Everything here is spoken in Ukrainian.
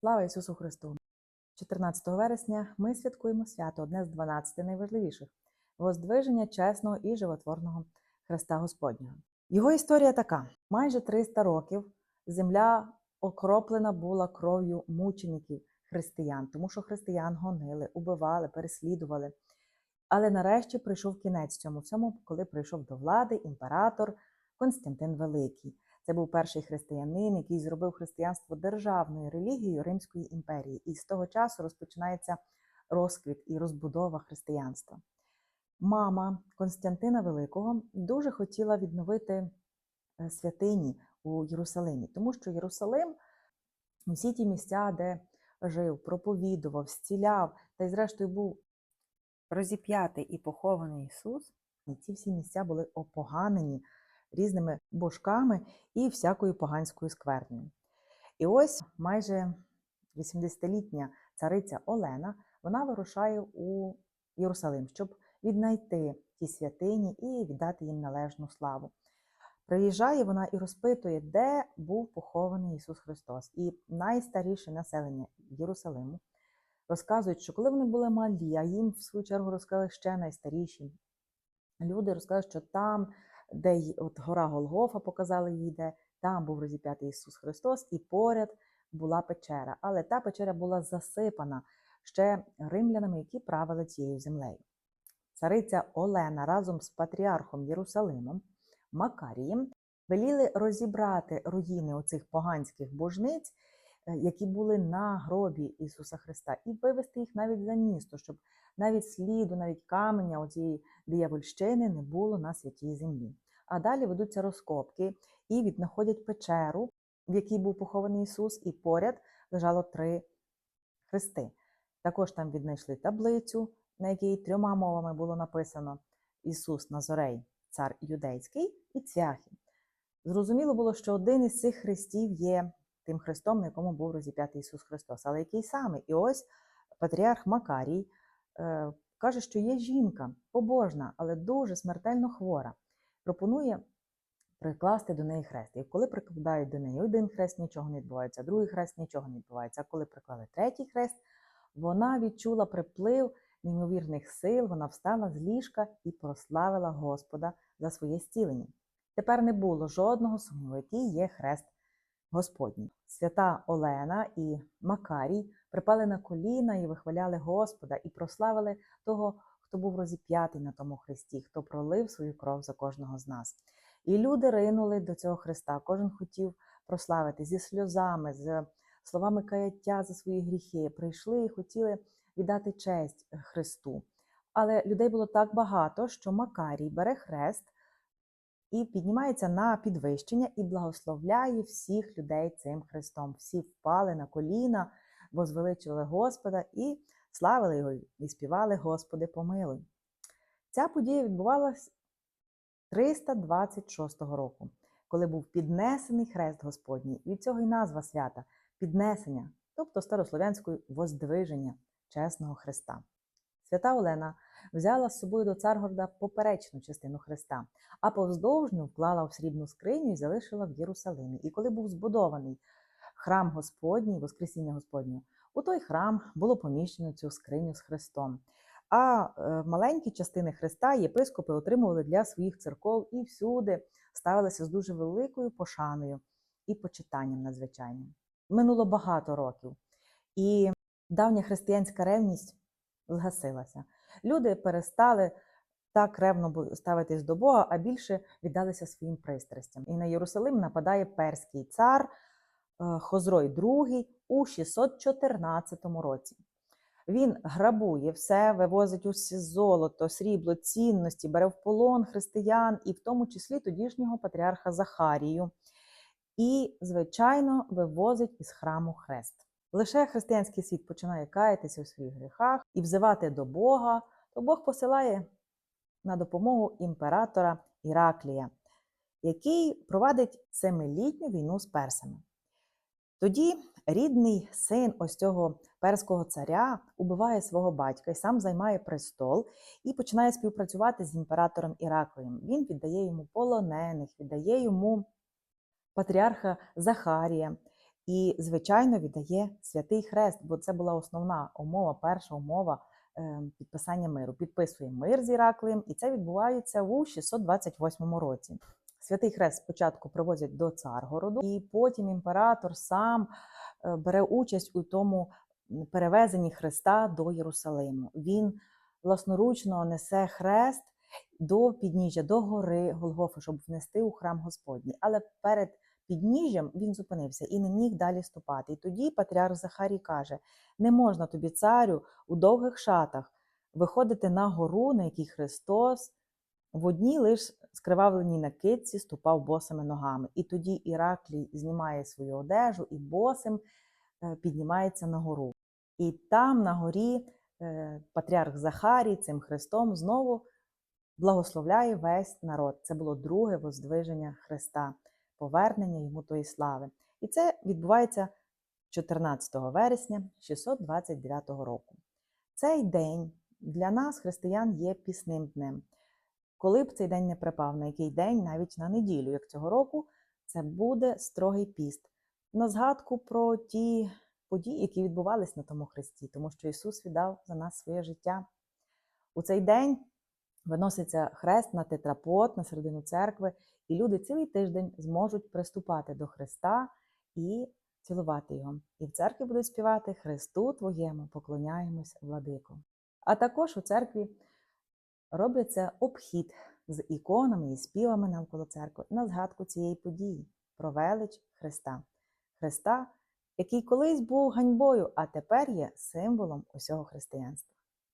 Слава Ісусу Христу! 14 вересня ми святкуємо свято, одне з 12 найважливіших воздвиження чесного і животворного Христа Господнього. Його історія така: майже 300 років земля окроплена була кров'ю мучеників християн, тому що християн гонили, убивали, переслідували. Але нарешті прийшов кінець цьому всьому, коли прийшов до влади імператор Константин Великий. Це був перший християнин, який зробив християнство державною релігією Римської імперії. І з того часу розпочинається розквіт і розбудова християнства. Мама Константина Великого дуже хотіла відновити е, святині у Єрусалимі, тому що Єрусалим, усі ті місця, де жив, проповідував, зціляв, та й зрештою був розіп'ятий і похований Ісус, і ці всі місця були опоганені різними божками і всякою поганською сквернею. І ось майже 80-літня цариця Олена вона вирушає у Єрусалим, щоб віднайти ті святині і віддати їм належну славу. Приїжджає вона і розпитує, де був похований Ісус Христос. І найстаріше населення Єрусалиму розказують, що коли вони були малі, а їм в свою чергу розказали ще найстаріші люди, розказали, що там, де от гора Голгофа показали їй, де там був розіп'ятий Ісус Христос, і поряд була печера. Але та печера була засипана ще римлянами, які правили цією землею. Цариця Олена разом з патріархом Єрусалимом Макарієм веліли розібрати руїни оцих поганських божниць, які були на гробі Ісуса Христа, і вивести їх навіть за місто, щоб навіть сліду, навіть каменя оцієї диявольщини не було на святій землі. А далі ведуться розкопки і віднаходять печеру, в якій був похований Ісус, і поряд лежало три хрести. Також там віднайшли таблицю, на якій трьома мовами було написано Ісус Назорей, цар юдейський і Цвяхи. Зрозуміло було, що один із цих хрестів є тим хрестом, на якому був розіп'ятий Ісус Христос. Але який саме? І ось патріарх Макарій е, каже, що є жінка побожна, але дуже смертельно хвора. Пропонує прикласти до неї хрест. І коли прикладають до неї один хрест, нічого не відбувається, другий хрест нічого не відбувається. А коли приклали третій хрест, вона відчула приплив неймовірних сил, вона встала з ліжка і прославила Господа за своє зцілення. Тепер не було жодного сумніву, який є хрест Господній. Свята Олена і Макарій припали на коліна і вихваляли Господа, і прославили того, хто був розіп'ятий на тому хресті, хто пролив свою кров за кожного з нас. І люди ринули до цього Христа. Кожен хотів прославити зі сльозами, з словами каяття за свої гріхи. Прийшли і хотіли віддати честь Христу. Але людей було так багато, що Макарій бере хрест і піднімається на підвищення і благословляє всіх людей цим хрестом. Всі впали на коліна, возвеличили Господа і славили його, і співали Господи, помилуй. Ця подія відбувалась 326 року, коли був піднесений хрест Господній. Від цього й назва свята піднесення, тобто старослов'янською воздвиження чесного Христа. Свята Олена взяла з собою до Царгорода поперечну частину Христа, а повздовжню вклала в срібну скриню і залишила в Єрусалимі. І коли був збудований храм Господній, Воскресіння Господнє, у той храм було поміщено цю скриню з Христом. А е, маленькі частини Христа єпископи отримували для своїх церков і всюди ставилися з дуже великою пошаною і почитанням надзвичайним. Минуло багато років, і давня християнська ревність згасилася. Люди перестали так ревно ставитись до Бога, а більше віддалися своїм пристрастям. І на Єрусалим нападає перський цар е, Хозрой II у 614 році. Він грабує все, вивозить усе золото, срібло, цінності, бере в полон християн, і в тому числі тодішнього патріарха Захарію. І, звичайно, вивозить із храму хрест. Лише християнський світ починає каятися у своїх гріхах і взивати до Бога, то Бог посилає на допомогу імператора Іраклія, який провадить семилітню війну з персами. Тоді рідний син ось цього перського царя убиває свого батька і сам займає престол і починає співпрацювати з імператором Іраклієм. Він віддає йому полонених, віддає йому патріарха Захарія. І, звичайно, віддає святий хрест, бо це була основна умова, перша умова е, підписання миру. Підписує мир з Іраклієм, і це відбувається у 628 році. Святий хрест спочатку привозять до Царгороду, і потім імператор сам е, бере участь у тому перевезенні Христа до Єрусалиму. Він власноручно несе хрест до підніжжя, до гори Голгофи, щоб внести у храм Господній. Але перед підніжжям він зупинився і не міг далі ступати. І тоді патріарх Захарій каже: не можна тобі, царю, у довгих шатах виходити на гору, на якій Христос в одній лиш скривавленій накидці ступав босими ногами. І тоді Іраклій знімає свою одежу і босим е, піднімається на гору. І там, на горі, е, патріарх Захарій цим хрестом знову благословляє весь народ. Це було друге воздвиження Христа, повернення йому тої слави. І це відбувається 14 вересня 629 року. Цей день для нас, християн, є пісним днем. Коли б цей день не припав, на який день, навіть на неділю, як цього року, це буде строгий піст. На згадку про ті події, які відбувались на тому хресті, тому що Ісус віддав за нас своє життя. У цей день виноситься хрест на тетрапот, на середину церкви, і люди цілий тиждень зможуть приступати до Христа і цілувати його. І в церкві будуть співати Христу Твоєму поклоняємось, владико. А також у церкві робиться обхід з іконами і співами навколо церкви на згадку цієї події про велич Христа. Христа, який колись був ганьбою, а тепер є символом усього християнства.